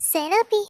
Senapi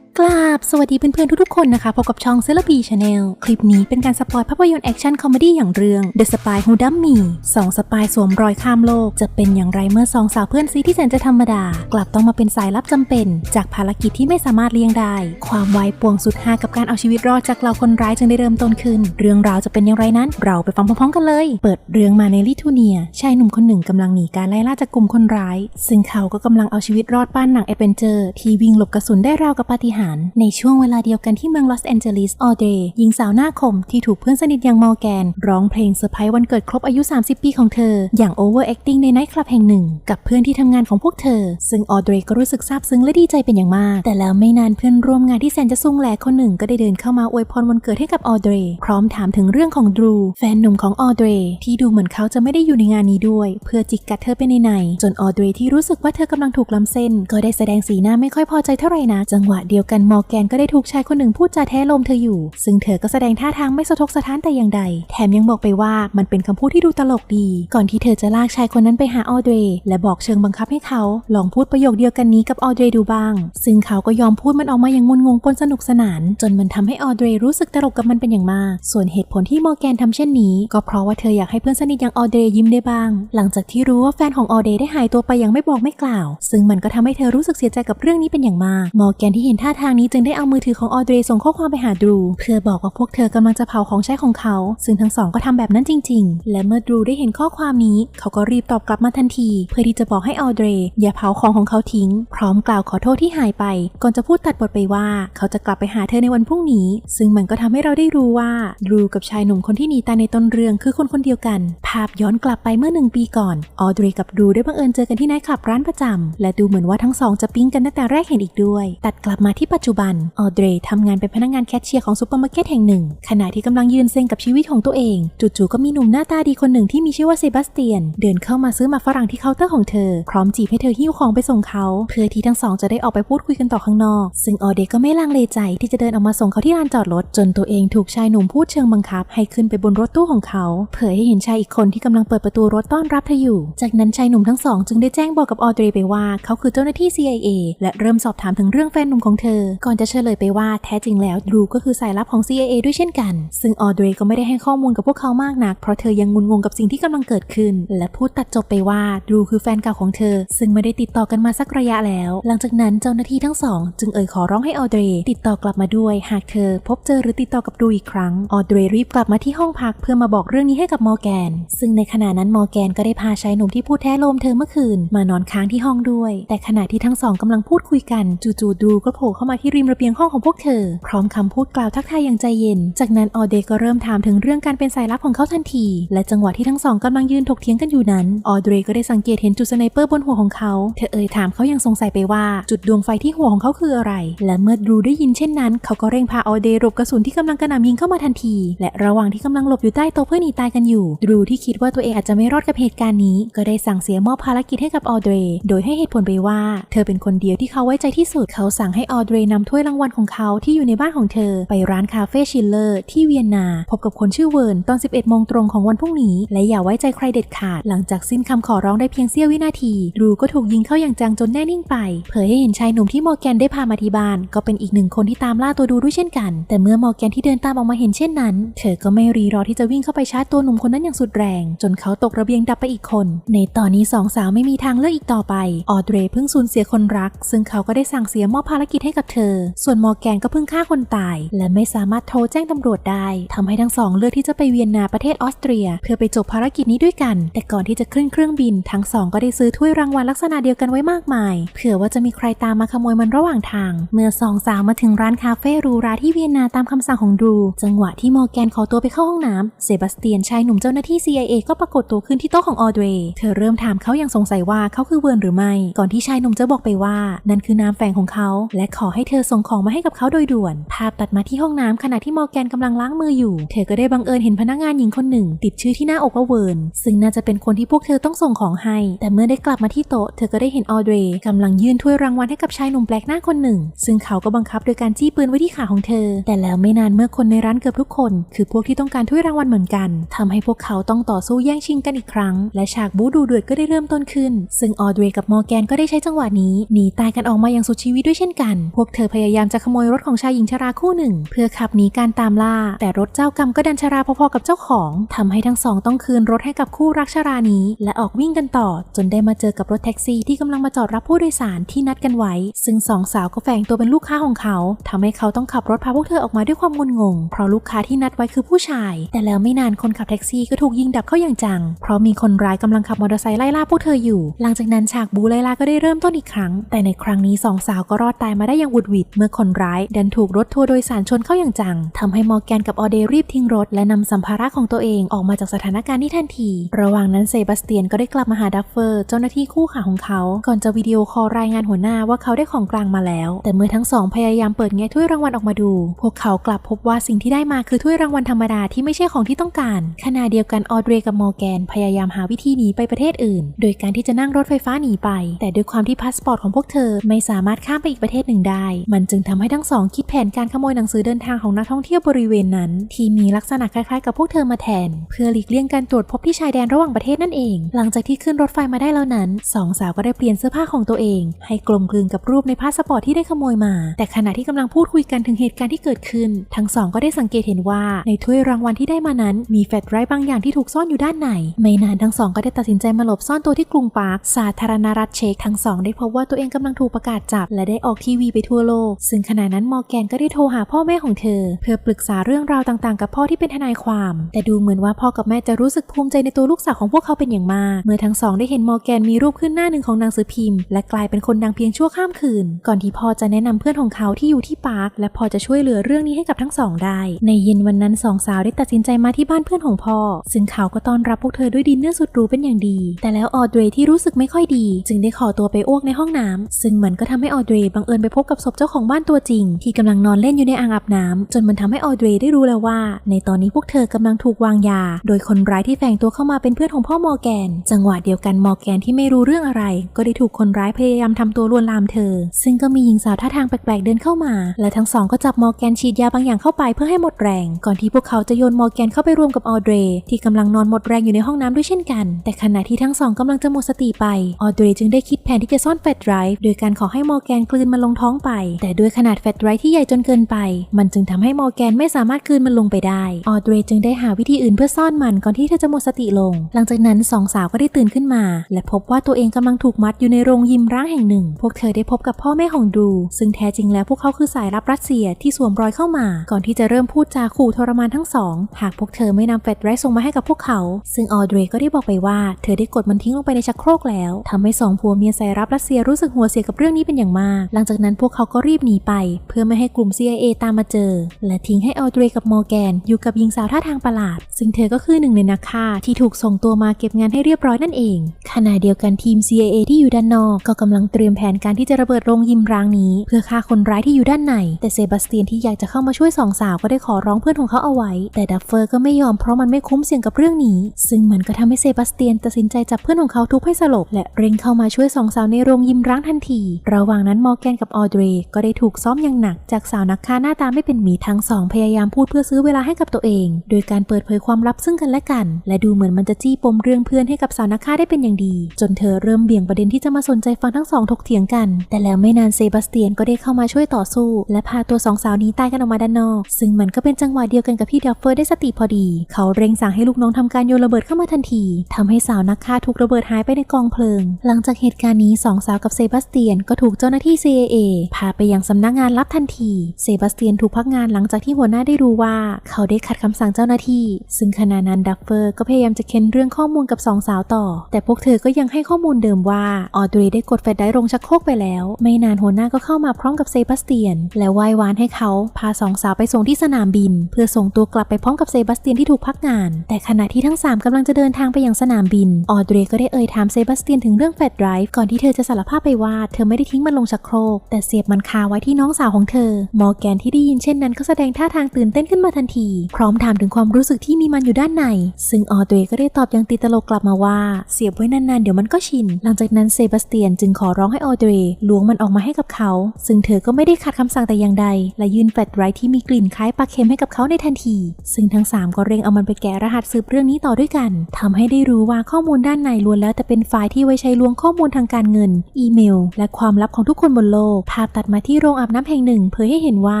กราบสวัสดีเพื่อนๆทุกๆคนนะคะ พบกับช่องเซเลบีชาแนลคลิปนี้เป็นการสปอยภาพยนตร์แอคชั่นคอมเมดี้อย่างเรื่อง The Spy Who Dumped Me สองสปายสวมรอยข้ามโลก จะเป็นอย่างไรเมื่อสองสาวเพื่อนซีที่แสนจะธรรมดา กลับต้องมาเป็นสายลับจำเป็น จากภารกิจที่ไม่สามารถเลี่ยงได้ ความวายป่วงสุดฮากับการเอาชีวิตรอดจากเหล่าคนร้ายจึงได้เริ่มต้นขึ้น เรื่องราวจะเป็นอย่างไรนั้น เราไปฟังพร้อมๆกันเลย เปิดเรื่องมาในลิทูเนียชายหนุ่มคนหนึ่งกำลังหนีการไล่ล่าจากกลุ่มคนร้าย ซึ่งเขาก็กำลังเอาชีวิตรอดป้านหนังเอเวนเจอร์ที่วิ่งหลบกระสุนได้ราวกับปาฏิหาริย์ในช่วงเวลาเดียวกันที่เมืองลอสแอนเจลิสออเดย์หญิงสาวหน้าคมที่ถูกเพื่อนสนิทอย่างมอร์แกน ร้องเพลงเซอร์ไพรส์วันเกิดครบอายุ 30 ปีของเธอ อย่างโอเวอร์แอคติ้งในไนท์คลับแห่งหนึ่ง กับเพื่อนที่ทำงานของพวกเธอ ซึ่งออเดย์ก็รู้สึกซาบซึ้งและดีใจเป็นอย่างมาก แต่แล้วไม่นานเพื่อนร่วมงานที่แสนจะซุ่งแหลกคนหนึ่งก็ได้เดินเข้ามาอวยพรวันเกิดให้กับออเดย์พร้อมถามถึงเรื่องของดรูแฟนหนุ่มของออเดย์ที่ดูเหมือนเขาจะไม่ได้อยู่ในงานนี้ด้วย เพื่อจิกกัดเธอไปในในๆจนออเดย์ที่รู้สึกว่าเธอกำลังถูกล้ำเส้น ก็ได้แสดงสีหน้าไม่ค่อยพอใจเท่าไหร่นะจังหวะเดียวกันมอร์แกนก็ได้ถูกชายคนหนึ่งพูดจาแท้ลมเธออยู่ ซึ่งเธอก็แสดงท่าทางไม่สะทกสะท้านแต่อย่างใด แถมยังบอกไปว่ามันเป็นคำพูดที่ดูตลกดี ก่อนที่เธอจะลากชายคนนั้นไปหาออเดย์และบอกเชิงบังคับให้เขาลองพูดประโยคเดียวกันนี้กับออเดย์ดูบ้าง ซึ่งเขาก็ยอมพูดมันออกมาอย่างงุนงงปนสนุกสนาน จนมันทำให้ออเดย์รู้สึกตลกกับมันเป็นอย่างมาก ส่วนเหตุผลที่มอร์แกนทำเช่นนี้ ก็เพราะว่าเธออยากให้เพื่อนสนิทอย่างออเดย์ยิ้มได้บ้าง หลังจากที่รู้ว่าแฟนของออเดย์ได้หายตัวไปอย่างไม่บอกไม่กล่าว ซึ่งมันก็ทำให้เธอรู้สึกเสียใจกับเรื่องนี้เป็นอย่างมาก มอร์แกนที่เห็นท่าทางนี้จึงได้เอามือถือของออเดย์ส่งข้อความไปหาดรู เพื่อบอกว่าพวกเธอกำลังจะเผาของใช้ของเขา ซึ่งทั้งสองก็ทำแบบนั้นจริง ๆ และเมื่อดรูได้เห็นข้อความนี้ เขาก็รีบตอบกลับมาทันที เพื่อที่จะบอกให้ออเดย์อย่าเผาของของเขาทิ้ง พร้อมกล่าวขอโทษที่หายไป ก่อนจะพูดตัดบทไปว่า เขาจะกลับไปหาเธอในวันพรุ่งนี้ ซึ่งมันก็ทำให้เราได้รู้ว่าดรูกับชายหนุ่มคนที่หนีตายในต้นเรื่องคือคนคนเดียวกัน ภาพย้อนกลับไปเมื่อหนึ่งปีก่อนออเดย์กับดรูได้บังเอิญเจอกันที่ไนท์คลับร้านประจำและดูเหมือนว่าทั้งสองจะปิ๊งกันตั้งแต่แรกเห็นอีกด้วย ตัดกลับมาที่ปัจจุบัน ออเดย์ทำงานเป็นพนักงานแคชเชียร์ของซูเปอร์มาร์เก็ตแห่งหนึ่ง ขณะที่กำลังยืนเซ็งกับชีวิตของตัวเอง จู่ๆก็มีหนุ่มหน้าตาดีคนหนึ่งที่มีชื่อว่าเซบาสเตียน เดินเข้ามาซื้อมาฝรั่งที่เคาน์เตอร์ของเธอ พร้อมจีบให้เธอหิ้วของไปส่งเขา เพื่อที่ทั้งสองจะได้ออกไปพูดคุยกันต่อข้างนอก ซึ่งออเดย์ก็ไม่ลังเลใจที่จะเดินออกมาส่งเขาที่ลานจอดรถ จนตัวเองถูกชายหนุ่มพูดเชิงบังคับ ให้ขึ้นไปบนรถตู้ของเขา เผยให้เห็นชายอีกคนที่กำลังเปิดประตูรถต้อนรับเธออยู่ จากนั้นชายหนุ่มทั้งสองจึงได้แจ้งบอกกับออเดย์ไปว่าเขาคือเจ้าหน้าที่ CIA และเริ่มสอบถามถึงเรื่องแฟนหนุ่มของเธอก่อนจะเฉลยไปว่าแท้จริงแล้วดรูก็คือสายลับของ CIA ด้วยเช่นกัน ซึ่งออเดย์ก็ไม่ได้ให้ข้อมูลกับพวกเขามากนัก เพราะเธอยังงุนงงกับสิ่งที่กำลังเกิดขึ้น และพูดตัดจบไปว่าดรูคือแฟนเก่าของเธอ ซึ่งไม่ได้ติดต่อกันมาสักระยะแล้ว หลังจากนั้นเจ้าหน้าที่ทั้งสอง จึงเอ่ยขอร้องให้ออเดย์ติดต่อกลับมาด้วย หากเธอพบเจอหรือติดต่อกับดรูอีกครั้งออเดย์รีบกลับมาที่ห้องพักเพื่อมาบอกเรื่องนี้ให้กับมอร์แกน ซึ่งในขณะนั้นมอร์แกนก็ได้พาชายหนุ่มที่พูดแท้โลมเธอเมื่อคืนมานอนค้างที่ห้องด้วย แต่ขณะที่ทั้งสองกำลังพูดคุยกันจู่ๆดรูก็โผล่เข้ามาที่ริมระเบียงห้องของพวกเธอ พร้อมคำพูดกล่าวทักทายอย่างใจเย็น จากนั้นออเดย์ก็เริ่มถามถึงเรื่องการเป็นสายลับของเขาทันที และจังหวะที่ทั้งสองกำลังยืนถกเถียงกันอยู่นั้น ออเดย์ก็ได้สังเกตเห็นจุดสไนเปอร์บนหัวของเขา เธอเอ่ยถามเขาอย่างสงสัยไปว่าจุดดวงไฟที่หัวของเขาคืออะไร และเมื่อดรูได้ยินเช่นนั้น เขาก็เร่งพาออเดย์หลบกระสุนที่กำลังกระหน่ำยิงเข้ามาทันที และระหว่างที่กำลังหลบอยู่ใต้โต๊ะเพื่อหนีตายกันอยู่ ดรูที่คิดว่าตัวเองอาจจะไม่รอดกับเหตุการณ์นี้ ก็ได้สั่งเสียมอบภารกิจให้กับออเดโดยให้เหตุผลไปว่า เธอเป็นคนเดียวที่เขาไว้ใจที่สุด เขาสั่งให้ออเดย์นำถ้วยรางวัลของเขาที่อยู่ในบ้านของเธอ ไปร้านคาเฟ่ชิลเลอร์ที่เวียนนา พบกับคนชื่อเวิร์นตอน 11โมงตรงของวันพรุ่งนี้ และอย่าไว้ใจใครเด็ดขาด หลังจากสิ้นคำขอร้องได้เพียงเสี้ยววินาทีดรูก็ถูกยิงเข้าอย่างจังจนแน่นิ่งไป เผยให้เห็นชายหนุ่มที่มอร์แกนได้พามาที่บ้าน ก็เป็นอีกหนึ่งคนที่ตามล่าตัวดูด้วยเช่นกัน แต่เมื่อมอร์แกนที่เดินตามออกมาเห็นเช่นนั้น เธอก็ไม่รีรอที่จะวิ่งเข้าไปชาร์จตัวหนุ่มคนนั้นอย่างสุดแรง จนเขาตกระเบียงดับไปอีกคน ในตอนนี้สองสาวไม่มีทางเลือกอีกต่อไป ออเดรเพิ่งสูญเสียคนรัก ซึ่งเขาก็ได้สั่งเสียมอบภารกิจให้กับเธอ ส่วนมอร์แกนก็เพิ่งฆ่าคนตาย และไม่สามารถโทรแจ้งตำรวจได้ทำให้ทั้งสองเลือกที่จะไปเวียนนาประเทศออสเตรีย เพื่อไปจบภารกิจนี้ด้วยกัน แต่ก่อนที่จะขึ้นเครื่องบิน ทั้งสองก็ได้ซื้อถ้วยรางวัลลักษณะเดียวกันไว้มากมาย เผื่อว่าจะมีใครตามมาขโมยมันระหว่างทาง เมื่อสองสาวมาถึงร้านคาเฟ่รูราที่เวียนนาตามคำสั่งของดู จังหวะที่มอร์แกนขอตัวไปเข้าห้องน้ำเซบาสเตียนชายหนุ่มเจ้าหน้าที่ CIA ก็ปรากฏตัวขึ้นที่โต๊ะของออเดรเธอเริ่มถามเขาอย่างสงสัยว่าเขาคือเวิร์นหรือไม่ ก่อนที่ชายหนุ่มจะบอกไปว่า นั่นคือน้ำแฝงของเขา และขอให้เธอส่งของมาให้กับเขาโดยด่วน ภาพตัดมาที่ห้องน้ำขณะที่มอร์แกนกำลังล้างมืออยู่ เธอก็ได้บังเอิญเห็นพนักงานหญิงคนหนึ่ง ติดชื่อที่หน้าอกว่าเวิร์น ซึ่งน่าจะเป็นคนที่พวกเธอต้องส่งของให้ แต่เมื่อได้กลับมาที่โต๊ะ เธอก็ได้เห็นออเดรกำลังยื่นถ้วยรางวัลให้กับชายหนุ่มแปลกหน้าคนหนึ่ง ซึ่งเขาก็บังคับโดยการจี้ปืนไว้ที่ขาของเธอ แต่แล้วไม่นานเมื่อคนในร้านเกือบทุกคน คือพวกที่ต้องการถ้วยรางวัลเหมือนกันทำให้พวกเขาต้องต่อสู้แย่งชิงกันอีกครั้ง และฉากบู๊ดูเดือดก็ได้เริ่มต้นขึ้น ซึ่งออเดรกับมอร์แกนก็ได้ใช้จังหวะนี้หนีตายกันออกมาอย่างสุดชีวิตด้วยเช่นกันพวกเธอพยายามจะขโมยรถของชายหญิงชราคู่หนึ่ง เพื่อขับหนีการตามล่า แต่รถเจ้ากรรมก็ดันชราพอๆกับเจ้าของทำให้ทั้งสองต้องคืนรถให้กับคู่รักชรานี้ และออกวิ่งกันต่อ จนได้มาเจอกับรถแท็กซี่ที่กำลังมาจอดรับผู้โดยสารที่นัดกันไว้ ซึ่งสองสาวก็แฝงตัวเป็นลูกค้าของเขาทำให้เขาต้องขับรถพาพวกเธอออกมาด้วยความงุนงง เพราะลูกค้าที่นัดไว้คือผู้ชาย แต่แล้วไม่นานคนขับแท็กซี่ก็ถูกยิงดับเข้าอย่างจัง เพราะมีคนร้ายกำลังขับมอเตอร์ไซค์ไล่ล่าพวกเธออยู่ หลังจากนั้นฉากบูไล่ล่าก็ได้เริ่มต้นอีกครั้ง แต่ในครั้งนี้สองสาวก็รอดตายมาได้อย่างวุดหวิดเมื่อคนร้ายดันถูกรถทัวร์โดยสารชนเข้าอย่างจังทำให้มอร์แกนกับออเดรีบทิ้งรถ และนำสัมภาระของตัวเองออกมาจากสถานการณ์ที่ทันที ระหว่างนั้นเซบาสเตียนก็ได้กลับมาหาดัฟเฟอร์เจ้าหน้าที่คู่ขาของเขา ก่อนจะวิดีโอคอลรายงานหัวหน้าว่าเขาได้ของกลางมาแล้ว แต่เมื่อทั้งสองพยายามเปิดแง่ถ้วยรางวัลออกมาดู พวกเขากลับพบว่าสิ่งที่ได้มาคือถ้วยรางวัลธรรมดาที่ไม่ใช่ของที่ต้องการขณะเดียวกันออเดรกับมอร์แกนพยายามหาวิธีหนีไปประเทศอื่น โดยการที่จะนั่งรถไฟฟ้าหนีไป แต่ด้วยความที่พาสปอร์ตของพวกเธอไม่สามารถข้ามไปอีกประเทศหนึ่งได้มันจึงทำให้ทั้งสองคิดแผนการขโมยหนังสือเดินทางของนักท่องเที่ยวบริเวณนั้น ที่มีลักษณะคล้ายๆ กับพวกเธอมาแทน เพื่อหลีกเลี่ยงการตรวจพบที่ชายแดนระหว่างประเทศนั่นเอง หลังจากที่ขึ้นรถไฟมาได้แล้วนั้นสองสาวก็ได้เปลี่ยนเสื้อผ้าของตัวเอง ให้กลมกลืนกับรูปในพาสปอร์ตที่ได้ขโมยมา แต่ขณะที่กำลังพูดคุยกันถึงเหตุการณ์ที่เกิดขึ้น ทั้งสองก็ได้สังเกตเห็นว่าในถ้วยรางวัลที่ได้มานั้นมีแฟตไรท์บางอย่างที่ถูกซ่อนอยู่ด้านในไม่นานทั้งสองก็ได้ตัดสินใจมาหลบซ่อนตัวที่กรุงปาร์คสาธารณรัฐเช็กทั้งสองได้พบว่าตัวเองกำลังถูกประกาศจับและได้ออกทีวีไปทั่วโลก ซึ่งขณะนั้นมอร์แกนก็ได้โทรหาพ่อแม่ของเธอ เพื่อปรึกษาเรื่องราวต่างๆ กับพ่อที่เป็นทนายความ แต่ดูเหมือนว่าพ่อกับแม่จะรู้สึกภูมิใจในตัวลูกสาวของพวกเขาเป็นอย่างมาก เมื่อทั้งสองได้เห็นมอร์แกนมีรูปขึ้นหน้าหนึ่งของหนังสือพิมพ์ และกลายเป็นคนดังเพียงชั่วข้ามคืน ก่อนที่พ่อจะแนะนำเพื่อนของเขาที่อยู่ที่ปาร์คและพอจะช่วยเหลือเรื่องนี้ให้กับทั้งสองได้ ในเย็นวันนั้นสองสาวได้ตัดสินใจมาที่บ้านเพื่อนของพ่อ ซึ่งเขาก็ต้อนรับพวกเธอด้วยดินเนอร์สุดหรูเป็นอย่างดี แต่แล้วออเดรที่รู้สึกไม่ค่อยดี จึงได้ขอตัวไปอ้วกในห้องน้ำซึ่งมันก็ทำให้ออเดรบังเอิญไปพบกับศพเจ้าของบ้านตัวจริง ที่กำลังนอนเล่นอยู่ในอ่างอาบน้ำจนมันทำให้ออเดรได้รู้แล้วว่า ในตอนนี้พวกเธอกำลังถูกวางยา โดยคนร้ายที่แฝงตัวเข้ามาเป็นเพื่อนของพ่อมอแกน จังหวะเดียวกันมอแกนที่ไม่รู้เรื่องอะไร ก็ได้ถูกคนร้ายพยายามทำตัวลวนลามเธอ ซึ่งก็มีหญิงสาวท่าทางแปลกๆเดินเข้ามา และทั้งสองก็จับมอแกนฉีดยาบางอย่างเข้าไปเพื่อให้หมดแรง ก่อนที่พวกเขาจะโยนมอแกนเข้าไปรวมกับออเดรที่กำลังนอนหมดแรงอยู่ในห้องน้ำด้วยเช่นกัน แต่ขณะที่ทั้งสองกำลังจะหมดสติไป ออเดรจึงได้คิดแผนที่จะซ่อนแฟตไดรฟ์โดยการขอให้มอแกนกลืนมันลงท้องไปแต่ด้วยขนาดแฟตไรฟ์ที่ใหญ่จนเกินไป มันจึงทำให้มอร์แกนไม่สามารถกลืนมันลงไปได้ ออเดรจึงได้หาวิธีอื่นเพื่อซ่อนมันก่อนที่เธอจะหมดสติลง หลังจากนั้นสองสาวก็ได้ตื่นขึ้นมา และพบว่าตัวเองกำลังถูกมัดอยู่ในโรงยิมร้างแห่งหนึ่ง พวกเธอได้พบกับพ่อแม่ของดรู ซึ่งแท้จริงแล้วพวกเขาคือสายลับรัสเซียที่สวมรอยเข้ามา ก่อนที่จะเริ่มพูดจาขู่ทรมานทั้งสอง หากพวกเธอไม่นำแฟตไรฟ์ส่งมาให้กับพวกเขา ซึ่งออเดรก็ได้บอกไปว่าเธอได้กดมันทิ้งลงไปในชักโครกแล้วทำให้สองผัวเมียสายลับรัสเซียรู้สึกหัวเสียกับเรื่องนี้เป็นอย่างมาก หลังจากนั้นพวกเขาก็รีบหนีไป เพื่อไม่ให้กลุ่ม CIA ตามมาเจอ และทิ้งให้ออเดรกับมอร์แกน อยู่กับหญิงสาวท่าทางประหลาด ซึ่งเธอก็คือหนึ่งในนักฆ่าที่ถูกส่งตัวมาเก็บงานให้เรียบร้อยนั่นเองขณะเดียวกันทีม CIA ที่อยู่ด้านนอก ก็กำลังเตรียมแผนการที่จะระเบิดโรงยิมร้างนี้ เพื่อฆ่าคนร้ายที่อยู่ด้านใน แต่เซบาสเตียนที่อยากจะเข้ามาช่วยสองสาวก็ได้ขอร้องเพื่อนของเขาเอาไว้ แต่ดัฟเฟอร์ก็ไม่ยอมเพราะมันไม่คุ้มเสี่ยงกับเรื่องนี้ ซึ่งมันก็ทำให้เซบาสเตียนตัดสินใจจับเพื่อนของเขาทุบให้สลบและเร่งเข้ามาช่วยสองสาวในโรงยิมร้างทันที ระหว่างนั้นมอร์แกนกับออเดรก็ได้ถูกซ้อมอย่างหนักจากสาวนักฆ่าหน้าตาไม่เป็นหมิตรทั้งสองพยายามพูดเพื่อซื้อเวลาให้กับตัวเอง โดยการเปิดเผยความลับซึ่งกันและกัน และดูเหมือนมันจะจี้ปมเรื่องเพื่อนให้กับสาวนักฆ่าได้เป็นอย่างดี จนเธอเริ่มเบี่ยงประเด็นที่จะมาสนใจฟังทั้งสองถกเถียงกัน แต่แล้วไม่นานเซบาสเตียนก็ได้เข้ามาช่วยต่อสู้ และพาตัวสองสาวนี้ตายกันออกมาด้านนอก ซึ่งมันก็เป็นจังหวะเดียวกันกับที่ดัฟเฟอร์ได้สติพอดี เขาเร่งสั่งให้ลูกน้องทำการโยนระเบิดเข้ามาทันทีทำให้สาวนักฆ่าถูกระเบิดหายไปในกองเพลิง หลังจากเหตุการณ์นี้สองสาวกับเซบาสเตียนก็ถูกเจ้าหน้าที่ CIA พาไปยังสำนักงานลับทันที เซบาสเตียนถูกพักงานหลังจากที่หัวหน้าได้รู้ว่า เขาได้ขัดคำสั่งเจ้าหน้าที่ ซึ่งขณะนั้นดัฟเฟอร์ก็พยายามจะเค้นเรื่องข้อมูลกับสองสาวต่อ แต่พวกเธอก็ยังให้ข้อมูลเดิมว่าออเดรได้กดแฟลชไดร์ลงชักโครกไปแล้ว ไม่นานหัวหน้าก็เข้ามาพร้อมกับเซบาสเตียน และไหว้วานให้เขาพาสองสาวไปส่งที่สนามบิน เพื่อส่งตัวกลับไปพร้อมกับเซบาสเตียนที่ถูกพักงาน แต่ขณะที่ทั้งสามกำลังจะเดินทางไปยังสนามบิน ออเดรก็ได้เอ่ยถามเซบาสเตียนถึงเรื่องแฟลชไดร์ก่อนที่เธอจะสารภาพไปว่าเธอไม่ได้ทิ้งมันลงชักโครกแต่เซบมันคาไว้ที่น้องสาวของเธอ มอร์แกนที่ได้ยินเช่นนั้นก็แสดงท่าทางตื่นเต้นขึ้นมาทันที พร้อมถามถึงความรู้สึกที่มีมันอยู่ด้านใน ซึ่งออเดรก็ได้ตอบอย่างติดตลกกลับมาว่า เสียบไว้นานๆเดี๋ยวมันก็ชิน หลังจากนั้นเซบาสเตียนจึงขอร้องให้ออเดรล้วงมันออกมาให้กับเขา ซึ่งเธอก็ไม่ได้ขัดคำสั่งแต่อย่างใด และยื่นแฟลชไรที่มีกลิ่นคล้ายปลาเค็มให้กับเขาในทันที ซึ่งทั้งสามก็เร่งเอามันไปแกะรหัสสืบเรื่องนี้ต่อด้วยกันทำให้ได้รู้ว่าข้อมูลด้านในล้วนแล้วแต่เป็นไฟล์ที่ไว้ใช้ล้วงข้อมูลทางการเงิน อีเมล และความลับของทุกคนบนโลกภาพตัดมาที่โรงอาบน้ำแห่งหนึ่ง เผยให้เห็นว่า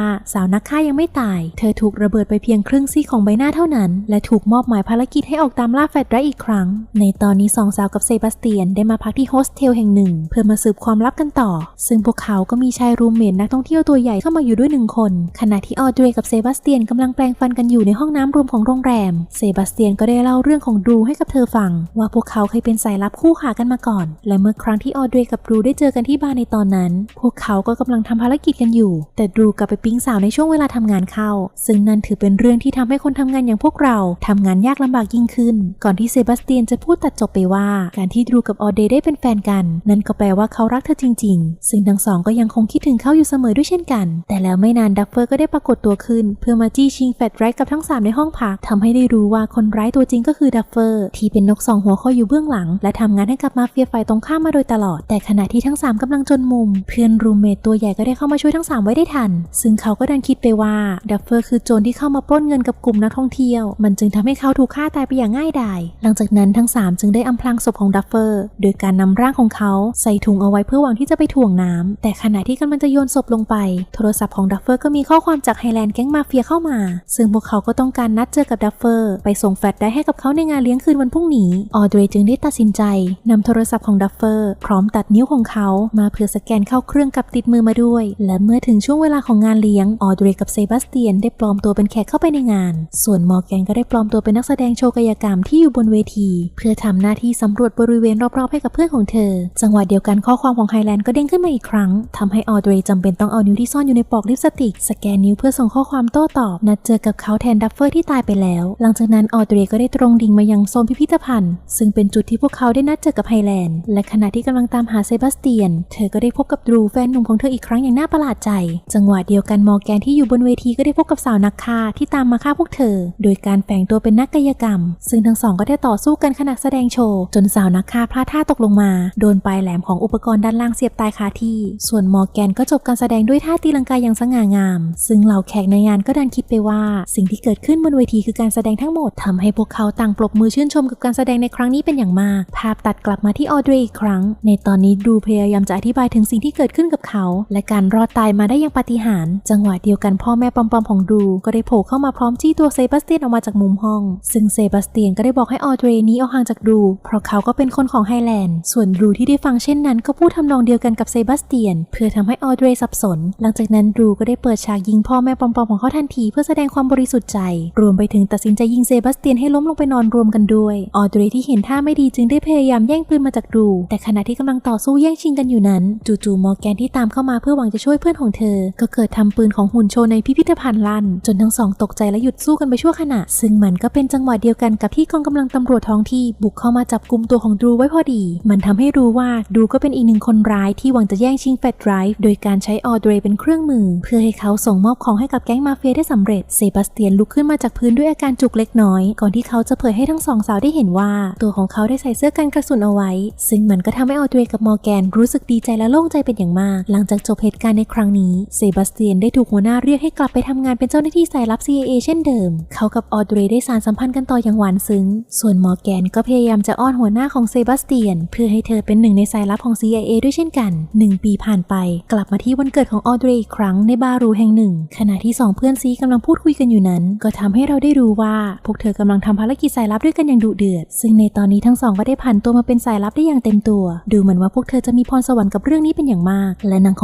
สาวนักฆ่ายังไม่ตาย เธอถูกระเบิดไปเพียงครึ่งซีกของใบหน้าเท่านั้น และถูกมอบหมายภารกิจให้ออกตามล่าแฟดไรอีกครั้ง ในตอนนี้สองสาวกับเซบาสเตียนได้มาพักที่โฮสเทลแห่งหนึ่ง เพื่อมาสืบความลับกันต่อ ซึ่งพวกเขาก็มีชายรูมเมทนักท่องเที่ยวตัวใหญ่เข้ามาอยู่ด้วยหนึ่งคน ขณะที่ออเดรกับเซบาสเตียนกำลังแปลงฟันกันอยู่ในห้องน้ำรวมของโรงแรม เซบาสเตียนก็ได้เล่าเรื่องของดรูให้กับเธอฟัง ว่าพวกเขาเคยเป็นสายลับคู่ขากันมาก่อน และเมื่อครั้งที่ออเดรกับดรูได้เจอกันที่บาร์ในตอนนั้น พวกเขาก็กำลังทำภารกิจกันอยู่ แต่ดรูกลับไปปิ๊งสาวในช่วงเวลาทำงานเข้า ซึ่งนั่นถือเป็นเรื่องที่ทำให้คนทำงานอย่างพวกเราทำงานยากลำบากยิ่งขึ้น ก่อนที่เซบาสเตียนจะพูดตัดจบไปว่า การที่ดรูกับออเดรได้เป็นแฟนกัน นั่นก็แปลว่าเขารักเธอจริง ๆ ซึ่งทั้งสองก็ยังคงคิดถึงเขาอยู่เสมอด้วยเช่นกัน แต่แล้วไม่นานดัฟเฟอร์ก็ได้ปรากฏตัวขึ้น เพื่อมาจี้ชิงแฟดไรท์กับทั้งสามในห้องพักทำให้ได้รู้ว่าคนร้ายตัวจริงก็คือดัฟเฟอร์ที่เป็นนกสองหัวคอยอยู่เบื้องหลัง และทำงานให้กับมาเฟียฝ่ายตรงข้ามมาโดยตลอด แต่ขณะที่ทั้ง 3กำลังจนมุม เพื่อนรูมเมทตัวใหญ่ก็ได้เข้ามาช่วยทั้ง 3 ไว้ได้ทัน ซึ่งเขาก็ดันคิดไปว่าดัฟเฟอร์คือโจรที่เข้ามาปล้นเงินกับกลุ่มนักท่องเที่ยว มันจึงทำให้เขาถูกฆ่าตายไปอย่างง่ายดาย หลังจากนั้นทั้ง 3 จึงได้อำพรางศพของดัฟเฟอร์ โดยการนำร่างของเขาใส่ถุงเอาไว้เพื่อหวังที่จะไปถ่วงน้ำแต่ขณะที่กำลังจะโยนศพลงไป โทรศัพท์ของดัฟเฟอร์ก็มีข้อความจากไฮแลนด์แก๊งมาเฟียเข้ามา ซึ่งพวกเขาก็ต้องการนัดเจอกับดัฟเฟอร์ไปส่งแฟลชได้ให้กับเขาในงานเลี้ยงคืนวันพรุ่งนี้ ออเดรจึงได้ตัดสินใจนำโทรศัพท์ของดัฟเฟอร์ พร้อมตัดนิ้วของเขามาเพื่อสแกนเข้าเครื่องกับติดมือมาด้วย และเมื่อถึงช่วงเวลาของงานเลี้ยงออเดรกับเซบาสเตียนได้ปลอมตัวเป็นแขกเข้าไปในงาน ส่วนมอร์แกนก็ได้ปลอมตัวเป็นนักแสดงโชว์กายกรรมที่อยู่บนเวที เพื่อทำหน้าที่สำรวจบริเวณรอบๆให้กับเพื่อนของเธอ จังหวะเดียวกันข้อความของไฮแลนด์ก็เด้งขึ้นมาอีกครั้งทำให้ออเดรจำเป็นต้องเอานิ้วที่ซ่อนอยู่ในปลอกลิปสติกสแกนนิ้วเพื่อส่งข้อความโต้ตอบ นัดเจอกับเขาแทนดัฟเฟอร์ที่ตายไปแล้ว หลังจากนั้นออเดรก็ได้ตรงดิ่งมายังโซนพิพิธภัณฑ์ ซึ่งเป็นจุดที่พวกเขาได้นัดเจอกับไฮแลนด์และขณะที่กำลังตามหาเซบาสเตียน เธอก็ได้พบกับดรูแฟนหนุ่มของเธออีกครั้งอย่างน่าประหลาดใจ จังหวะเดียวกันมอร์แกนที่อยู่บนเวทีก็ได้พบกับสาวนักฆ่าที่ตามมาฆ่าพวกเธอ โดยการแฝงตัวเป็นนักกายกรรม ซึ่งทั้งสองก็ได้ต่อสู้กันขณะแสดงโชว์ จนสาวนักฆ่าพลาดท่าตกลงมา โดนปลายแหลมของอุปกรณ์ด้านล่างเสียบตายคาที่ ส่วนมอร์แกนก็จบการแสดงด้วยท่าตีลังกายอย่างสง่างาม ซึ่งเหล่าแขกในงานก็ดันคิดไปว่า สิ่งที่เกิดขึ้นบนเวทีคือการแสดงทั้งหมดทำให้พวกเขาต่างปรบมือชื่นชมกับการแสดงในครั้งนี้เป็นอย่างมาก ภาพตัดกลับมาที่ออเดรอีกครั้ง ในตอนนี้ดูพยายามจะอธิบายถึงสิ่งที่เกิดขึ้นกับเขาและการรอดตายมาได้อย่างปาฏิหาริย์จังหวะเดียวกันพ่อแม่ปอมๆของดูก็ได้โผล่เข้ามาพร้อมจี้ตัวเซบาสเตียนออกมาจากมุมห้อง ซึ่งเซบาสเตียนก็ได้บอกให้ออเดรนี้ออกห่างจากดู เพราะเขาก็เป็นคนของไฮแลนด์ ส่วนดูที่ได้ฟังเช่นนั้นก็พูดทำนองเดียวกันกับเซบาสเตียน เพื่อทำให้ออเดรสับสน หลังจากนั้นดูก็ได้เปิดฉากยิงพ่อแม่ปอมๆของเขาทันทีเพื่อแสดงความบริสุทธิ์ใจ รวมไปถึงตัดสินใจยิงเซบาสเตียนให้ล้มลงไปนอนรวมกันด้วยออเดรที่เห็นท่าไม่ดีจึงได้พยายามแย่งปืนมาจากดู แต่ขณะที่กำลังต่อสู้แย่งชิงกันอยู่นั้น จู่ๆมอร์แกนที่ตามเข้ามาเพื่อหวังจะช่วยเพื่อนของเธอ ก็เกิดทำปืนของหุ่นโชว์ในพิพิธภัณฑ์ลั่น จนทั้งสองตกใจและหยุดสู้กันไปชั่วขณะ ซึ่งมันก็เป็นจังหวะเดียวกันกับที่กองกำลังตำรวจท้องที่บุกเข้ามาจับกุมตัวของดูไว้พอดี มันทำให้รู้ว่าดูก็เป็นอีกหนึ่งคนร้ายที่หวังจะแย่งชิงแฟดไดรฟ์โดยการใช้ออเดรเป็นเครื่องมือ เพื่อให้เขาส่งมอบของให้กับแก๊งมาเฟียได้สำเร็จเซบาสเตียนลุกขึ้นมาจากพื้นด้วยอาการจุกเล็กน้อย ก่อนที่เขาจะเผยให้ทั้งสองสาวได้เห็นว่า ตัวของเขาได้ใส่เสื้อกันกระสุนเอาไว้ ซึ่งมันก็ทำให้ออเดรกับมอร์แกนรู้สึกดีใจและโล่งใจเป็นอย่างมาก หลังจากจบเหตุการณ์ในครั้งนี้ เซบาสเตียนได้ถูกหัวหน้าเรียกให้กลับไปทำงานเป็นเจ้าหน้าที่สายลับ CIA เช่นเดิม เขากับออเดรได้สานสัมพันธ์กันต่ออย่างหวานซึ้ง ส่วนมอร์แกนก็พยายามจะอ้อนหัวหน้าของเซบาสเตียน เพื่อให้เธอเป็นหนึ่งในสายลับของ CIA ด้วยเช่นกัน 1 ปีผ่านไป กลับมาที่วันเกิดของออเดรอีกครั้งในบารูแห่งหนึ่ง ขณะที่สองเพื่อนซีกำลังพูดคุยกันอยู่นั้น ก็ทำให้เราได้รู้ว่าพวกเธอกำลังทำภารกิจสายลับด้วยกันอย่างดุเดือด ซึ่งในตอนนี้ทั้งสองก็ได้ผ่านตัวมาเป็นสายลับได้อย่างเต็มตัว ดูเหมือนว่าพวกเธอจะมีพรสวรรค์กับเรื่องนี้เป็นอย่างมาก และนังของ